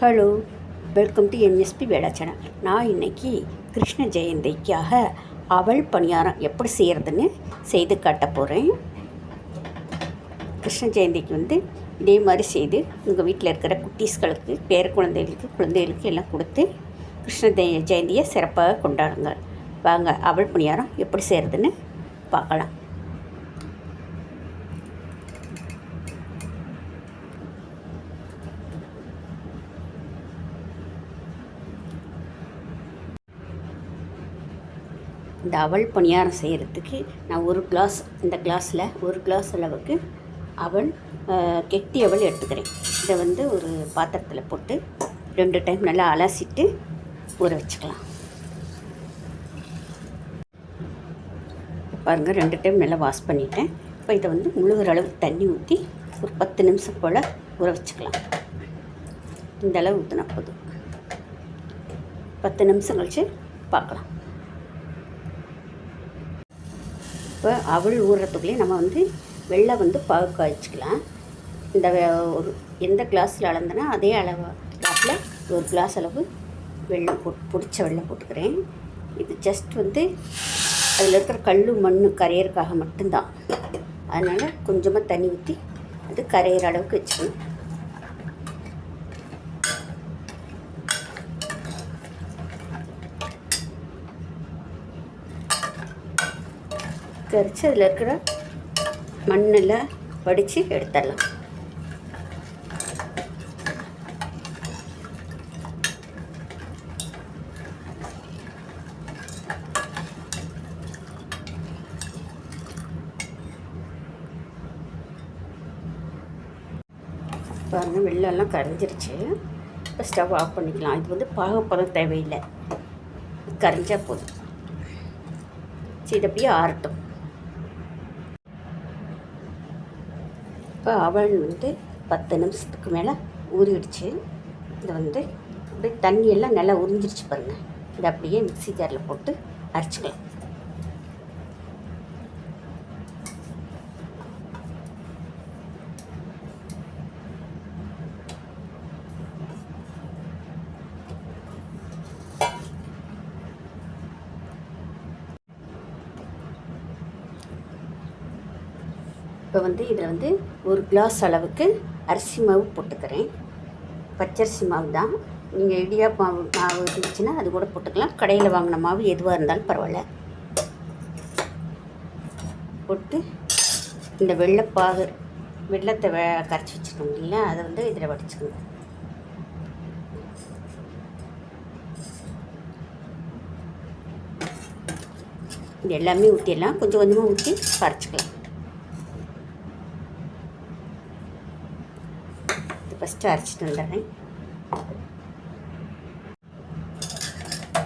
Hello welcome to NSP Veda channel. நான் இன்னைக்கு கிருஷ்ண ஜெயந்திக்காக அவள் பணியாரம் எப்படி செய்கிறதுன்னு செய்து காட்ட போகிறேன் கிருஷ்ண ஜெயந்திக்கு வந்து இதே மாதிரி செய்து உங்கள் வீட்டில் இருக்கிற குட்டீஸ்களுக்கு பேர குழந்தைகளுக்கு குழந்தைகளுக்கு எல்லாம் கொடுத்து கிருஷ்ண ஜெய ஜெயந்தியை சிறப்பாக கொண்டாடுங்க வாங்க அவள் பணியாரம் எப்படி செய்கிறதுன்னு பார்க்கலாம். இந்த அவல் பணியாரம் செய்கிறதுக்கு நான் ஒரு கிளாஸ் இந்த கிளாஸில் ஒரு கிளாஸ் அளவுக்கு அவல் கெட்டி அவல் எடுத்துக்கிறேன். இதை வந்து ஒரு பாத்திரத்தில் போட்டு ரெண்டு டைம் நல்லா அலசிட்டு ஊற வச்சுக்கலாம். பாருங்கள் ரெண்டு டைம் நல்லா வாஷ் பண்ணிட்டேன். இப்போ இதை வந்து முழுகிற அளவுக்கு தண்ணி ஊற்றி ஒரு பத்து நிமிஷம் போல் ஊற வச்சுக்கலாம். இந்த அளவு ஊற்றினா போதும். பத்து நிமிஷம் கழித்து பார்க்கலாம். இப்போ அவள் ஊறுறதுக்குள்ளேயே நம்ம வந்து வெள்ளை வந்து பாகு காய்ச்சிக்கலாம் இந்த ஒரு எந்த கிளாஸில் அளந்தனா அதே அளவு கிளாஸில் ஒரு கிளாஸ் அளவு வெள்ளம் போட்டு பிடிச்ச வெள்ளம் போட்டுக்கிறேன். இது ஜஸ்ட் வந்து அதில் இருக்கிற கல் மண் கரையிறதுக்காக மட்டும்தான். அதனால் கொஞ்சமாக தண்ணி ஊற்றி அது கரையிற அளவுக்கு வச்சுக்கணும். கரிச்சு அதில் இருக்கிற மண்ணெல்லாம் வடித்து எடுத்துடலாம். பாருங்கள் வெள்ளெல்லாம் கரைஞ்சிருச்சு. இப்போ ஸ்டவ் ஆஃப் பண்ணிக்கலாம். இது வந்து பாகப்பதம் தேவையில்லை. கரைஞ்சா போதும். சரி இது அப்படியே ஆறட்டும். இப்போ அவல் வந்து பத்து நிமிஷத்துக்கு மேலே ஊறிடுச்சு. இதை வந்து அப்படியே தண்ணியெல்லாம் நல்லா உறிஞ்சிருச்சு பாருங்கள் இதை அப்படியே மிக்ஸி ஜாரில் போட்டு அரைச்சிக்கலாம். இப்போ வந்து இதில் வந்து ஒரு கிளாஸ் அளவுக்கு அரிசி மாவு போட்டுக்கிறேன். பச்சரிசி மாவு தான். நீங்கள் இடியாப்ப மாவு மாவு இருந்துச்சுன்னா அது கூட போட்டுக்கலாம். கடையில் வாங்கின மாவு எதுவாக இருந்தாலும் பரவாயில்ல. போட்டு இந்த வெள்ளைப்பாகு வெள்ளத்தை வே கரைச்சி வச்சுருக்கோம் இல்லையா அதை வந்து இதில் வடிச்சுக்கோங்க. இது எல்லாமே ஊற்றிடலாம். கொஞ்சம் கொஞ்சமாக ஊற்றி கரைச்சிக்கலாம். இது ஃபஸ்ட்டு அரைச்சிட்டு வந்துடுறேன்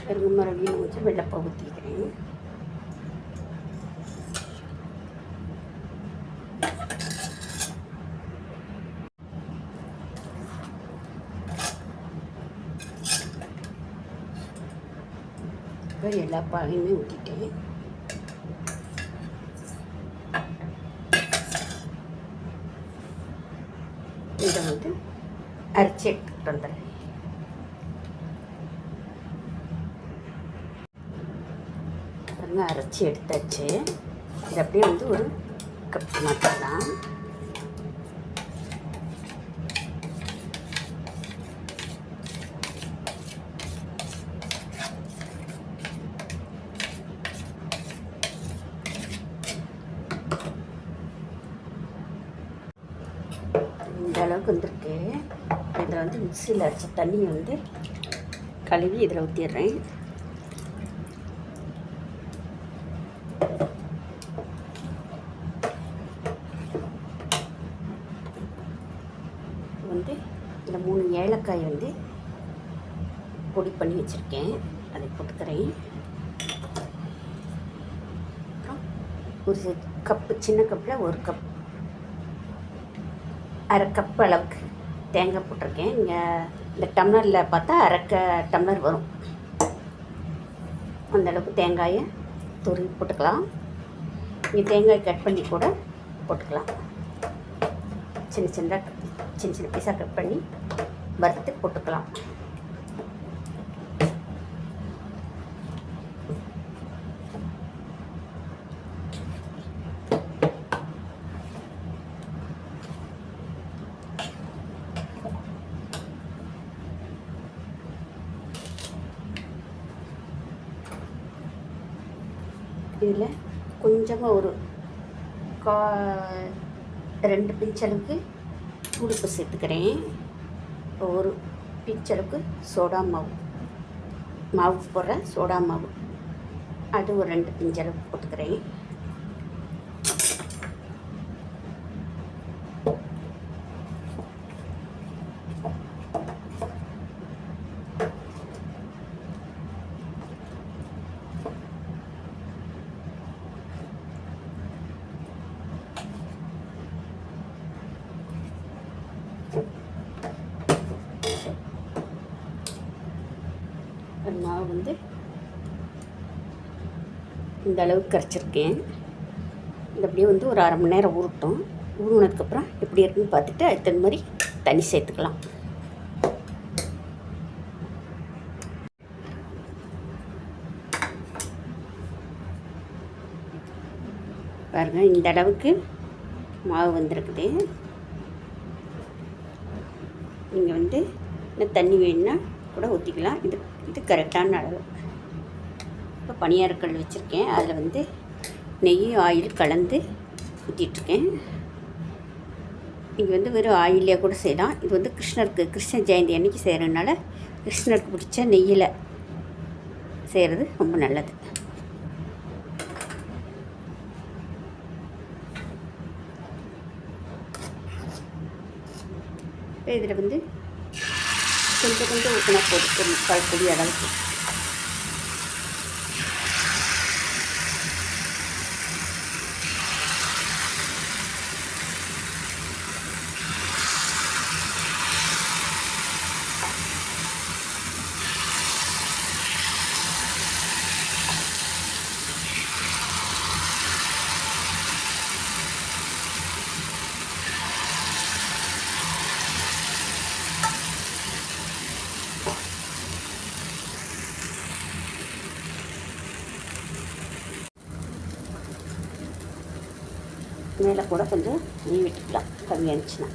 பெருங்க மறுபடியும் கொஞ்சம் வெள்ளப்பா ஊற்றிக்கிறேன் இப்போ எல்லா பாகையுமே ஊற்றிட்டேன் இதை வந்து அரைச்சி எடுத்துக்கிட்டு வந்துடுறேன் பாருங்க அரைச்சி எடுத்தாச்சு இது அப்படியே வந்து ஒரு கப் மாற்றலாம் இந்த அளவுக்கு வந்திருக்கு வந்து மிக்சியில் அரைச்ச தண்ணியை வந்து கழுவி இதில் ஊற்றிடுறேன் வந்து இந்த மூணு ஏலக்காய் வந்து பொடி பண்ணி வச்சுருக்கேன். அதை போட்டுக்கிறேன். அப்புறம் ஒரு கப்பு சின்ன கப்பில் ஒரு கப் அரை கப் அளவுக்கு தேங்காய் போட்டிருக்கேன். இங்கே இந்த டம்ளரில் பார்த்தா அரைக்க டம்ளர் வரும். அந்த அளவுக்கு தேங்காயை துருவி போட்டுக்கலாம். நீங்கள் தேங்காய் கட் பண்ணி கூட போட்டுக்கலாம். சின்ன சின்னதாக சின்ன சின்ன பீஸாக கட் பண்ணி வறுத்து போட்டுக்கலாம். இதில் கொஞ்சமாக ஒரு கா ரெண்டு பிஞ்சளவுக்கு உடுப்பு சேர்த்துக்கிறேன். ஒரு பிஞ்சளவுக்கு சோடா மாவு. மாவு போடுற சோடா மாவு. அது ஒரு ரெண்டு பிஞ்சளவுக்கு போட்டுக்கிறேன். ஒரு மாவு வந்து இந்த அளவுக்கு கரைச்சிருக்கேன். இது அப்படியே வந்து ஒரு அரை மணி நேரம் ஊறட்டும். ஊறினதுக்கப்புறம் எப்படி இருக்குன்னு பார்த்துட்டு அதுக்கு தகுந்த மாதிரி தண்ணி சேர்த்துக்கலாம். பாருங்கள் இந்த அளவுக்கு மாவு வந்திருக்குது. நீங்கள் வந்து இன்னும் தண்ணி வேணும்னா கூட ஊற்றிக்கலாம் இது இது கரெக்டான அளவு. இப்போ பனியாரக்கல் வச்சுருக்கேன். அதில் வந்து நெய் ஆயில் கலந்து ஊற்றிட்டுருக்கேன் நீங்கள் வந்து வெறும் ஆயிலே கூட செய்யலாம். இது வந்து கிருஷ்ணருக்கு கிருஷ்ண ஜெயந்தி அன்னைக்கு செய்கிறதுனால கிருஷ்ணருக்கு பிடிச்ச நெய்யில் செய்கிறது ரொம்ப நல்லது. இப்போ இதில் வந்து கொஞ்சம் கொஞ்சம் ஊற்றினா போதும் ஒரு முக்கால் பொடி அளவுக்கு எண்ணெயில் கூட கொஞ்சம் நெய் விட்டுக்கலாம் கம்மியாக இருந்துச்சுன்னா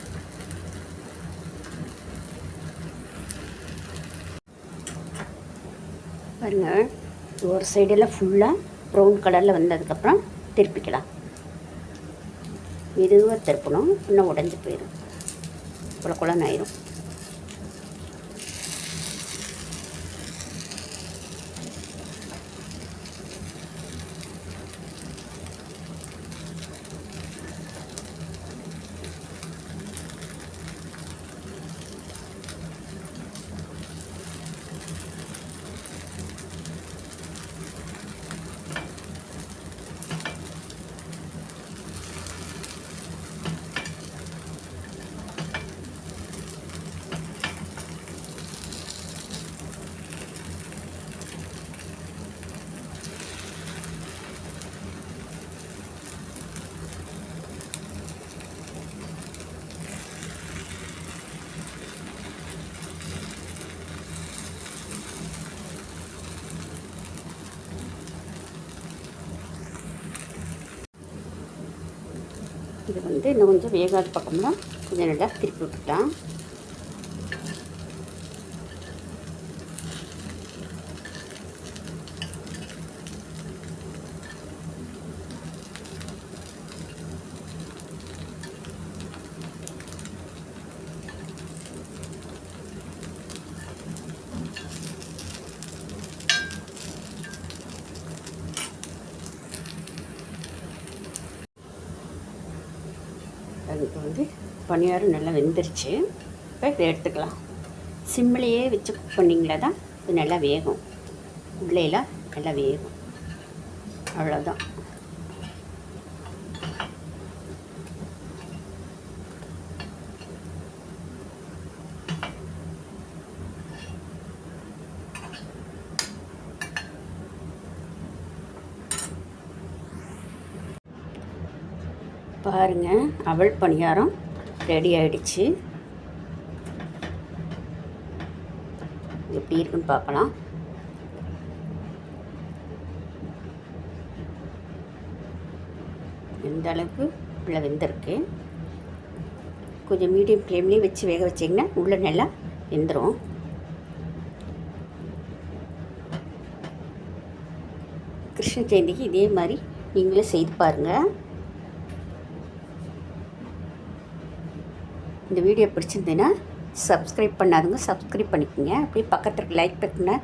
பாருங்கள் ஒரு சைடெல்லாம் ஃபுல்லாக ப்ரௌன் கலரில் வந்ததுக்கப்புறம் திருப்பிக்கலாம் மெதுவாக திருப்பணும் இன்னும் உடஞ்சி போயிடும் குல ஆயிரும் இது வந்து இன்னும் கொஞ்சம் வேகாத பக்கம்லாம் கொஞ்சம் நல்லா திருப்பி விட்டுக்கலாம் அதுக்கு வந்து பணியாரம் நல்லா வெந்துருச்சு. இப்போ இதை எடுத்துக்கலாம். சிம்மிலேயே வச்சு குக் பண்ணிங்களா தான்? இது நல்லா வேகும். உள்ளேலாம் நல்லா வேகும். அவ்வளோதான் பாருங்கள் அவல் பணியாரம் ரெடி ஆயிடுச்சு. எப்படி இருக்குன்னு பார்க்கலாம். எந்த அளவுக்கு உள்ள வெந்திருக்கு? கொஞ்சம் மீடியம் ஃப்ளேம்லேயே வச்சு வேக வச்சிங்கன்னா உள்ளே நல்லா வெந்துடும் கிருஷ்ண ஜெயந்திக்கு இதே மாதிரி நீங்களும் செய்து பாருங்கள் இந்த வீடியோ பிடிச்சிருந்ததுன்னா சப்ஸ்கிரைப் பண்ணாதவங்க சப்ஸ்கிரைப் பண்ணிக்கோங்க. அப்படியே பக்கத்தில் லைக் பட்டனை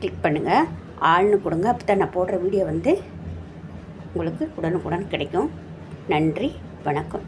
கிளிக் பண்ணுங்கள் ஆள்னு கொடுங்க. அப்போ தான் நான் போடுற வீடியோ வந்து உங்களுக்கு உடனுக்குடன் கிடைக்கும். நன்றி வணக்கம்.